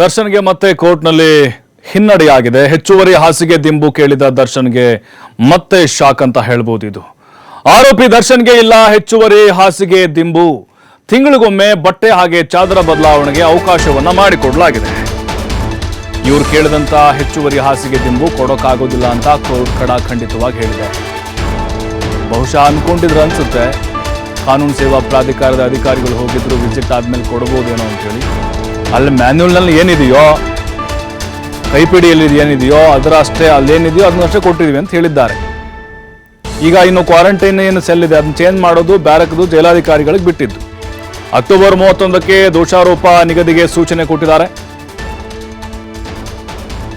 ದರ್ಶನ್ಗೆ ಮತ್ತೆ ಕೋರ್ಟ್ನಲ್ಲಿ ಹಿನ್ನಡೆಯಾಗಿದೆ. ಹೆಚ್ಚುವರಿ ಹಾಸಿಗೆ ದಿಂಬು ಕೇಳಿದ ದರ್ಶನ್ಗೆ ಮತ್ತೆ ಶಾಕ್ ಅಂತ ಹೇಳ್ಬೋದು ಇದು ಆರೋಪಿ ದರ್ಶನ್ಗೆ ಇಲ್ಲ, ಹೆಚ್ಚುವರಿ ಹಾಸಿಗೆ ದಿಂಬು. ತಿಂಗಳಿಗೊಮ್ಮೆ ಬಟ್ಟೆ ಹಾಗೆ ಚಾದರ ಬದಲಾವಣೆಗೆ ಅವಕಾಶವನ್ನ ಮಾಡಿಕೊಡಲಾಗಿದೆ. ಇವ್ರು ಕೇಳಿದಂತ ಹೆಚ್ಚುವರಿ ಹಾಸಿಗೆ ದಿಂಬು ಕೊಡೋಕ್ಕಾಗೋದಿಲ್ಲ ಅಂತ ಕೋರ್ಟ್ ಖಡಾಖಂಡಿತವಾಗಿ ಹೇಳಿದೆ ಬಹುಶಃ ಅನ್ಕೊಂಡಿದ್ರು ಅನ್ಸುತ್ತೆ. ಕಾನೂನು ಸೇವಾ ಪ್ರಾಧಿಕಾರದ ಅಧಿಕಾರಿಗಳು ಹೋಗಿದ್ರು, ವಿಸಿಟ್ ಆದ್ಮೇಲೆ ಕೊಡ್ಬೋದೇನೋ ಅಂತೇಳಿ. ಅಲ್ಲಿ ಮ್ಯಾನ್ಯಲ್ನಲ್ಲಿ ಏನಿದೆಯೋ, ಕೈಪಿಡಿಯಲ್ಲಿ ಏನಿದೆಯೋ, ಅದರ ಅಷ್ಟೇ ಅಲ್ಲೇನಿದೆಯೋ ಅದನ್ನಷ್ಟೇ ಕೊಟ್ಟಿದೀವಿ ಅಂತ ಹೇಳಿದ್ದಾರೆ. ಈಗ ಇನ್ನು ಕ್ವಾರಂಟೈನ್ ಏನು ಸೆಲ್ ಇದೆ, ಅದನ್ನ ಚೇಂಜ್ ಮಾಡೋದು, ಬ್ಯಾರಕ್ದು ಜೈಲಾಧಿಕಾರಿಗಳಿಗೆ ಬಿಟ್ಟಿದ್ದು. ಅಕ್ಟೋಬರ್ ಮೂವತ್ತೊಂದಕ್ಕೆ ದೋಷಾರೋಪ ನಿಗದಿಗೆ ಸೂಚನೆ ಕೊಟ್ಟಿದ್ದಾರೆ.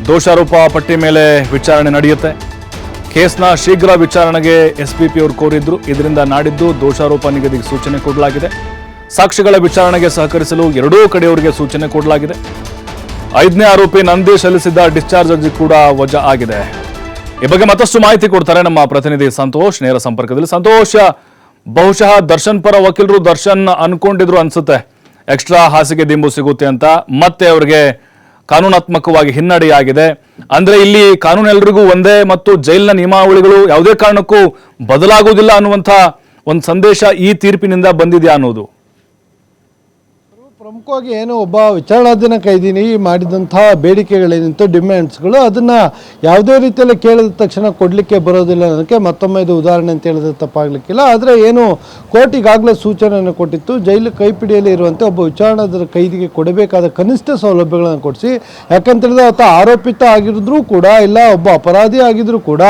ದೋಷಾರೋಪ ಪಟ್ಟಿ ಮೇಲೆ ವಿಚಾರಣೆ ನಡೆಯುತ್ತೆ. ಕೇಸ್ನ ಶೀಘ್ರ ವಿಚಾರಣೆಗೆ ಎಸ್ಪಿಪಿ ಅವರು ಕೋರಿದ್ರು. ಇದರಿಂದ ನಾಡಿದ್ದು ದೋಷಾರೋಪ ನಿಗದಿಗೆ ಸೂಚನೆ ಕೊಡಲಾಗಿದೆ. ಸಾಕ್ಷಿಗಳ ವಿಚಾರಣೆಗೆ ಸಹಕರಿಸಲು ಎರಡೂ ಕಡೆಯವರಿಗೆ ಸೂಚನೆ ಕೊಡಲಾಗಿದೆ. ಐದನೇ ಆರೋಪಿ ನಂದಿ ಸಲ್ಲಿಸಿದ್ದ ಡಿಸ್ಚಾರ್ಜ್ ಅರ್ಜಿ ಕೂಡ ವಜಾ ಆಗಿದೆ. ಈ ಬಗ್ಗೆ ಮತ್ತಷ್ಟು ಮಾಹಿತಿ ಕೊಡ್ತಾರೆ ನಮ್ಮ ಪ್ರತಿನಿಧಿ ಸಂತೋಷ್. ನೇರ ಸಂಪರ್ಕದಲ್ಲಿ ಸಂತೋಷ. ಬಹುಶಃ ದರ್ಶನ್ ಪರ ವಕೀಲರು ದರ್ಶನ್ ಅನ್ಕೊಂಡಿದ್ರು ಅನ್ಸುತ್ತೆ. ಎಕ್ಸ್ಟ್ರಾ ಹಾಸಿಗೆ ದಿಂಬು ಸಿಗುತ್ತೆ ಅಂತ ಮತ್ತೆ ಅವರಿಗೆ ಕಾನೂನಾತ್ಮಕವಾಗಿ ಹಿನ್ನಡೆಯಾಗಿದೆ. ಅಂದ್ರೆ ಇಲ್ಲಿ ಕಾನೂನು ಎಲ್ರಿಗೂ ಒಂದೇ ಮತ್ತು ಜೈಲಿನ ನಿಯಮಾವಳಿಗಳು ಯಾವುದೇ ಕಾರಣಕ್ಕೂ ಬದಲಾಗುವುದಿಲ್ಲ ಅನ್ನುವಂಥ ಒಂದು ಸಂದೇಶ ಈ ತೀರ್ಪಿನಿಂದ ಬಂದಿದೆಯಾ ಅನ್ನೋದು. ಪ್ರಮುಖವಾಗಿ ಏನು ಒಬ್ಬ ವಿಚಾರಣಾಧೀನ ಕೈದಿನಿ ಮಾಡಿದಂಥ ಬೇಡಿಕೆಗಳೇನಿತ್ತು ಡಿಮ್ಯಾಂಡ್ಸ್ಗಳು ಅದನ್ನು ಯಾವುದೇ ರೀತಿಯಲ್ಲಿ ಕೇಳಿದ ತಕ್ಷಣ ಕೊಡಲಿಕ್ಕೆ ಬರೋದಿಲ್ಲ ಅನ್ನೋದಕ್ಕೆ ಮತ್ತೊಮ್ಮೆ ಇದು ಉದಾಹರಣೆ ಅಂತ ಹೇಳಿದ್ರೆ ತಪ್ಪಾಗಲಿಕ್ಕಿಲ್ಲ. ಆದರೆ ಏನು ಕೋರ್ಟ್ ಈಗಾಗಲೇ ಸೂಚನೆಯನ್ನು ಕೊಟ್ಟಿತ್ತು, ಜೈಲು ಕೈಪಿಡಿಯಲ್ಲಿ ಇರುವಂತೆ ಒಬ್ಬ ವಿಚಾರಣಾಧೀನ ಕೈದಿಗೆ ಕೊಡಬೇಕಾದ ಕನಿಷ್ಠ ಸೌಲಭ್ಯಗಳನ್ನು ಕೊಡಿಸಿ. ಯಾಕಂತೇಳಿದ್ರೆ ಆತ ಆರೋಪಿತ ಆಗಿದ್ರೂ ಕೂಡ ಇಲ್ಲ, ಒಬ್ಬ ಅಪರಾಧಿ ಆಗಿದ್ರೂ ಕೂಡ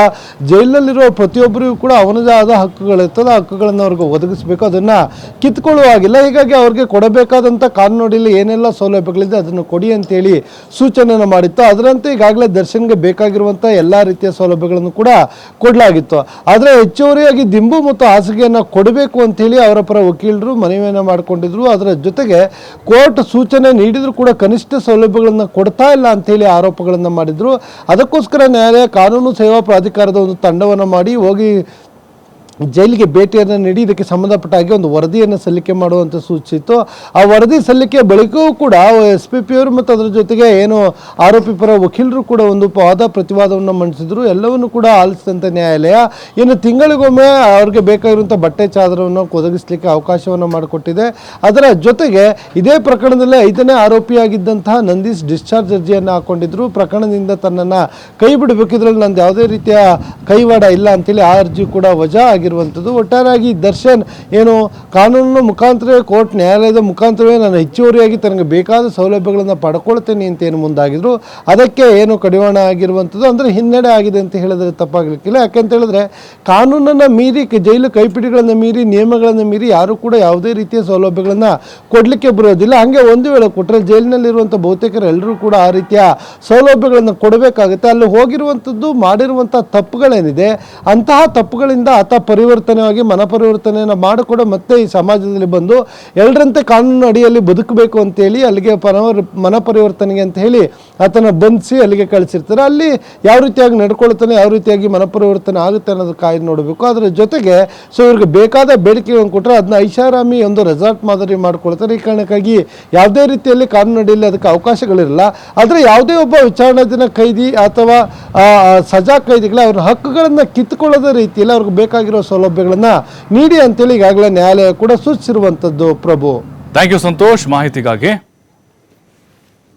ಜೈಲಿನಲ್ಲಿರುವ ಪ್ರತಿಯೊಬ್ಬರಿಗೂ ಕೂಡ ಅವನದೇ ಆದ ಹಕ್ಕುಗಳಿರ್ತದೆ ಹಕ್ಕುಗಳನ್ನು ಅವ್ರಿಗೆ ಒದಗಿಸಬೇಕು. ಅದನ್ನು ಕಿತ್ಕೊಳ್ಳುವಾಗಿಲ್ಲ. ಹೀಗಾಗಿ ಅವ್ರಿಗೆ ಕೊಡಬೇಕಾದಂಥ ಕಾನೂನಲ್ಲಿ ಏನೆಲ್ಲ ಸೌಲಭ್ಯಗಳಿದೆ ಅದನ್ನು ಕೊಡಿ ಅಂತೇಳಿ ಸೂಚನೆಯನ್ನು ಮಾಡಿತ್ತು. ಅದರಂತೆ ಈಗಾಗಲೇ ದರ್ಶನ್ಗೆ ಬೇಕಾಗಿರುವಂಥ ಎಲ್ಲ ರೀತಿಯ ಸೌಲಭ್ಯಗಳನ್ನು ಕೂಡ ಕೊಡಲಾಗಿತ್ತು. ಆದರೆ ಹೆಚ್ಚುವರಿಯಾಗಿ ದಿಂಬು ಮತ್ತು ಹಾಸಿಗೆಯನ್ನು ಕೊಡಬೇಕು ಅಂತೇಳಿ ಅವರ ಪರ ವಕೀಲರು ಮನವಿಯನ್ನು ಮಾಡಿಕೊಂಡಿದ್ರು. ಅದರ ಜೊತೆಗೆ ಕೋರ್ಟ್ ಸೂಚನೆ ನೀಡಿದರೂ ಕೂಡ ಕನಿಷ್ಠ ಸೌಲಭ್ಯಗಳನ್ನು ಕೊಡ್ತಾ ಇಲ್ಲ ಅಂತೇಳಿ ಆರೋಪಗಳನ್ನು ಮಾಡಿದರು. ಅದಕ್ಕೋಸ್ಕರ ನ್ಯಾಯಾಲಯ ಕಾನೂನು ಸೇವಾ ಪ್ರಾಧಿಕಾರದ ಒಂದು ತಂಡವನ್ನು ಮಾಡಿ ಹೋಗಿ ಜೈಲಿಗೆ ಭೇಟಿಯನ್ನು ನೀಡಿ ಇದಕ್ಕೆ ಸಂಬಂಧಪಟ್ಟ ಹಾಗೆ ಒಂದು ವರದಿಯನ್ನು ಸಲ್ಲಿಕೆ ಮಾಡುವಂತ ಸೂಚಿಸಿತ್ತು. ಆ ವರದಿ ಸಲ್ಲಿಕೆ ಬಳಿಕವೂ ಕೂಡ ಎಸ್ ಪಿ ಪಿ ಅವರು ಮತ್ತು ಅದರ ಜೊತೆಗೆ ಏನು ಆರೋಪಿ ಪರ ವಕೀಲರು ಕೂಡ ಒಂದು ವಾದ ಪ್ರತಿವಾದವನ್ನು ಮಂಡಿಸಿದ್ರು. ಎಲ್ಲವನ್ನು ಕೂಡ ಆಲಿಸಿದಂಥ ನ್ಯಾಯಾಲಯ ಇನ್ನು ತಿಂಗಳಿಗೊಮ್ಮೆ ಅವ್ರಿಗೆ ಬೇಕಾಗಿರುವಂಥ ಬಟ್ಟೆ ಚಾದರವನ್ನು ಒದಗಿಸಲಿಕ್ಕೆ ಅವಕಾಶವನ್ನು ಮಾಡಿಕೊಟ್ಟಿದೆ. ಅದರ ಜೊತೆಗೆ ಇದೇ ಪ್ರಕರಣದಲ್ಲಿ ಐದನೇ ಆರೋಪಿಯಾಗಿದ್ದಂತಹ ನಂದೀಶ್ ಡಿಸ್ಚಾರ್ಜ್ ಅರ್ಜಿಯನ್ನು ಹಾಕೊಂಡಿದ್ರು. ಪ್ರಕರಣದಿಂದ ತನ್ನನ್ನು ಕೈ ಬಿಡಬೇಕಿದ್ರಲ್ಲಿ ನಂದು ಯಾವುದೇ ರೀತಿಯ ಕೈವಾಡ ಇಲ್ಲ ಅಂತೇಳಿ ಆ ಅರ್ಜಿ ಕೂಡ ವಜಾ ಆಗಿರುವಂಥದ್ದು. ಒಟ್ಟಾರೆಯಾಗಿ ದರ್ಶನ್ ಏನು ಕಾನೂನಿನ ಮುಖಾಂತರ ಕೋರ್ಟ್ ನ್ಯಾಯಾಲಯದ ಮುಖಾಂತರವೇ ನಾನು ಹೆಚ್ಚುವರಿಯಾಗಿ ತನಗೆ ಬೇಕಾದ ಸೌಲಭ್ಯಗಳನ್ನು ಪಡ್ಕೊಳ್ತೇನೆ ಅಂತ ಏನು ಮುಂದಾಗಿದ್ರು. ಅದಕ್ಕೆ ಏನು ಕಡಿವಾಣ ಆಗಿರುವಂಥದ್ದು. ಅಂದರೆ ಹಿನ್ನಡೆ ಆಗಿದೆ ಅಂತ ಹೇಳಿದ್ರೆ ತಪ್ಪಾಗಲಿಕ್ಕಿಲ್ಲ. ಯಾಕಂತ ಹೇಳಿದ್ರೆ ಕಾನೂನನ್ನು ಮೀರಿ ಜೈಲು ಕೈಪಿಡಿಗಳನ್ನು ಮೀರಿ ನಿಯಮಗಳನ್ನು ಮೀರಿ ಯಾರು ಕೂಡ ಯಾವುದೇ ರೀತಿಯ ಸೌಲಭ್ಯಗಳನ್ನು ಕೊಡಲಿಕ್ಕೆ ಬರೋದಿಲ್ಲ ಹಾಗೆ ಒಂದು ವೇಳೆ ಕೊಟ್ಟರೆ ಜೈಲಿನಲ್ಲಿರುವಂಥ ಬಹುತೇಕರು ಎಲ್ಲರೂ ಕೂಡ ಆ ರೀತಿಯ ಸೌಲಭ್ಯಗಳನ್ನು ಕೊಡಬೇಕಾಗುತ್ತೆ. ಅಲ್ಲಿ ಹೋಗಿರುವಂಥದ್ದು ಮಾಡಿರುವಂಥ ತಪ್ಪುಗಳೇನಿದೆ, ಅಂತಹ ತಪ್ಪುಗಳಿಂದ ಆತ ಪರಿವರ್ತನೆಯಾಗಿ ಮನ ಪರಿವರ್ತನೆಯನ್ನು ಕೂಡ ಮತ್ತೆ ಈ ಸಮಾಜದಲ್ಲಿ ಬಂದು ಎಲ್ಲರಂತೆ ಕಾನೂನು ಅಡಿಯಲ್ಲಿ ಬದುಕಬೇಕು ಅಂತೇಳಿ ಅಲ್ಲಿಗೆ ಮನ ಪರಿವರ್ತನೆಗೆ ಅಂತ ಹೇಳಿ ಆತನ ಬಂಧಿಸಿ ಅಲ್ಲಿಗೆ ಕಳಿಸಿರ್ತಾರೆ. ಅಲ್ಲಿ ಯಾವ ರೀತಿಯಾಗಿ ನಡ್ಕೊಳ್ತಾನೆ, ಯಾವ ರೀತಿಯಾಗಿ ಮನಪರಿವರ್ತನೆ ಆಗುತ್ತೆ ಅನ್ನೋದು ಕಾಯ್ದು ನೋಡಬೇಕು. ಅದರ ಜೊತೆಗೆ ಸೊ ಇವ್ರಿಗೆ ಬೇಕಾದ ಬೇಡಿಕೆಗಳನ್ನು ಕೊಟ್ಟರೆ ಅದನ್ನ ಐಷಾರಾಮಿ ಒಂದು ರೆಸಾರ್ಟ್ ಮಾದರಿ ಮಾಡ್ಕೊಳ್ತಾರೆ. ಈ ಕಾರಣಕ್ಕಾಗಿ ಯಾವುದೇ ರೀತಿಯಲ್ಲಿ ಕಾನೂನು ಅಡಿಯಲ್ಲಿ ಅದಕ್ಕೆ ಅವಕಾಶಗಳಿರಲ್ಲ. ಆದರೆ ಯಾವುದೇ ಒಬ್ಬ ವಿಚಾರಣಾಧೀನ ಕೈದಿ ಅಥವಾ ಸಜಾ ಕೈದಿಗಳ ಅವ್ರ ಹಕ್ಕುಗಳನ್ನು ಕಿತ್ತುಕೊಳ್ಳದ ರೀತಿಯಲ್ಲಿ ಅವ್ರಿಗೆ ಬೇಕಾಗಿರೋ ಸೌಲಭ್ಯಗಳನ್ನು ನೀಡಿ ಅಂತೇಳಿ ಈಗಾಗಲೇ ನ್ಯಾಯಾಲಯ ಕೂಡ ಸೂಚಿಸಿರುವಂಥದ್ದು ಪ್ರಭು. ಥ್ಯಾಂಕ್ ಯು ಸಂತೋಷ್ ಮಾಹಿತಿಗಾಗಿ